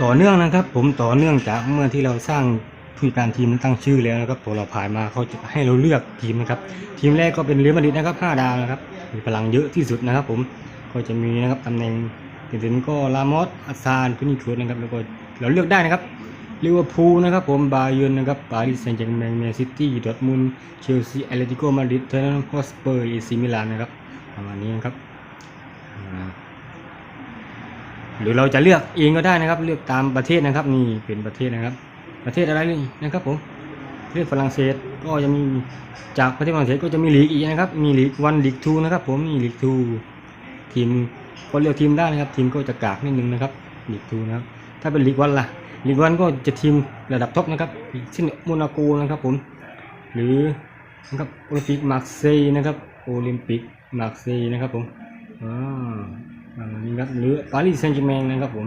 ต่อเนื่องนะครับ ผมต่อเนื่องจากเมื่อที่เราสร้างผู้การทีมตั้งชื่อแล้วนะครับพอเราผ่านมาเขาจะให้เราเลือกทีมนะครับ ทีมแรกก็เป็นเรอัลมาดริดนะครับ5ดาวนะครับ มีพลังเยอะที่สุดนะครับ ผมก็จะมีนะครับตำแหน่งเด่นๆก็ลามอสอัสซานทุนิโครนะครับแล้วก็เราเลือกได้นะครับลิเวอร์พูลนะครับผมบาเยิร์นนะครับปารีสแซงต์แชร์แมงแมนซิตี้ดอร์ทมุนเชลซีแอตเลติโกมาดริดเทอร์นัมฮอสเปอร์เอซีมิลานนะครับประมาณนี้นะครับ หรือเราจะเลือกเองก็ได้นะครับ เลือกตามประเทศนะครับ นี่เป็นประเทศนะครับ ประเทศอะไรนี่นะครับผมเลือกฝรั่งเศสก็จะมีจากประเทศฝรั่งเศสก็จะมีลีกอีกนะครับ มีลีกวันลีกทูนะครับ ผมนี่ลีกทูทีมก็เลือกทีมได้นะครับ ทีมก็จะกากนิดนึงนะครับลีกทูนะครับ ถ้าเป็นลีกวันล่ะลีกวันก็จะทีมระดับท็อปนะครับเช่นโมนาโกนะครับผม หรือนะครับโอลิมปิกมาร์เซย์นะครับ โอลิมปิกมาร์เซย์นะครับผมอ่าอ่า นี่ครับหรือปารีสแซงต์แชร์แมงนะครับผม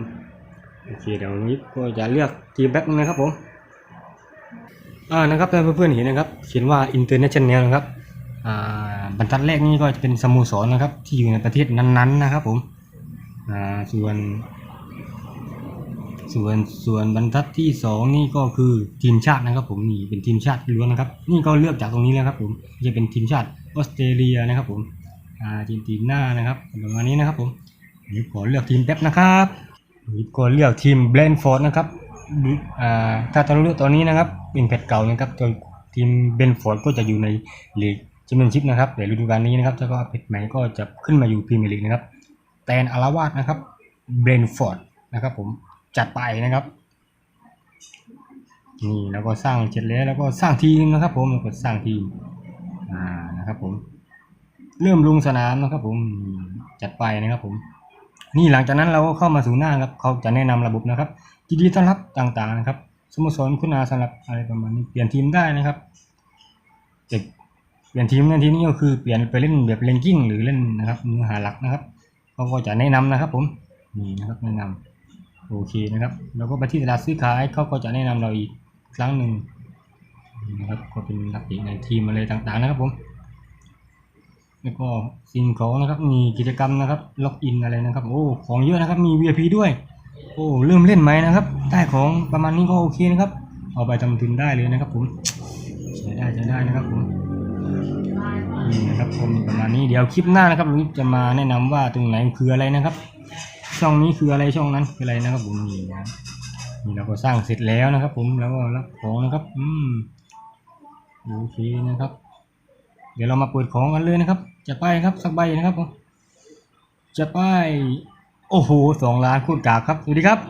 โอเคเดี๋ยวนี้ก็จะเลือกทีมแบ็คนะครับผมอ่านะครับเพื่อนๆเห็นนะครับ เขียนว่า international นะครับอ่าบรรทัดแรกนี่ก็จะเป็นสโมสรนะครับ ที่อยู่ในประเทศนั้นๆนะครับผมอ่าส่วน ส่วนส่วนบรรทัดที่สองนี่ก็คือทีมชาตินะครับ ผมนี่เป็นทีมชาติล้วนนะครับ นี่ก็เลือกจากตรงนี้แล้วครับ ผมจะเป็นทีมชาติออสเตรเลียนะครับ ผมอาร์เจนตินานะครับประมาณนี้นะครับผม นี่ขอเลือกทีมแป๊บนะครับนี่ก็เลือกทีมเบนฟอร์ดนะครับอ่าถ้าตอนเลือกตอนนี้นะครับเป็นแพทเก่านะครับตัวทีมเบนฟอร์ดก็จะอยู่ในลีกแชมเปี้ยนชิพนะครับแต่ฤดูกาลนี้นะครับถ้าก็แพทใหม่ก็จะขึ้นมาอยู่พรีเมียร์ลีกนะครับแตนอาราวาสนะครับเบรนฟอร์ดนะครับผมจัดไปนะครับนี่แล้วก็สร้างเสร็จแล้วแล้วก็สร้างทีมนะครับ ผมแล้วก็สร้างทีมอ่านะครับผมเริ่มลงสนามนะครับผมจัดไปนะครับผม นี่หลังจากนั้นเราก็เข้ามาสู่หน้าครับเขาจะแนะนำระบบนะครับยินดีต้อนรับต่างๆนะครับสโมสรคุณอาสำหรับอะไรประมาณนี้เปลี่ยนทีมได้นะครับจะเปลี่ยนทีมในที่นี้ก็คือเปลี่ยนไปเล่นแบบเลนกิ้งหรือเล่นนะครับเนื้อหาหลักนะครับเขาก็จะแนะนำนะครับ ผมนี่นะครับแนะนำโอเคนะครับแล้วก็ไปที่ตลาดซื้อขายเขาก็จะแนะนำเราอีกครั้งหนึ่งนี่นะครับก็เป็นนักเตะในทีมอะไรต่างๆนะครับผม แล้วก็สิ่งของนะครับ มีกิจกรรมนะครับ ล็อกอินอะไรนะครับ โอ้ ของเยอะนะครับ มี VIP ด้วย โอ้เริ่มเล่นไหมนะครับ ได้ของประมาณนี้ก็โอเคนะครับ เอาไปทำทุนได้เลยนะครับ ผมใช้ได้ใช้ได้นะครับผมนี่นะครับผมประมาณนี้ เดี๋ยวคลิปหน้านะครับลุงจะมาแนะนำว่าตรงไหนคืออะไรนะครับ ช่องนี้คืออะไร ช่องนั้นคืออะไรนะครับ ผมนี่นะนี่เราก็สร้างเสร็จแล้วนะครับ ผม แล้วก็รับของนะครับ อืม โอเคนะครับ เดี๋ยวเรามาเปิดของกันเลยนะครับ จะไปครับสักใบนะครับผมจะไป โอ้โหสองล้านคูณกาบครับสวัสดีครับ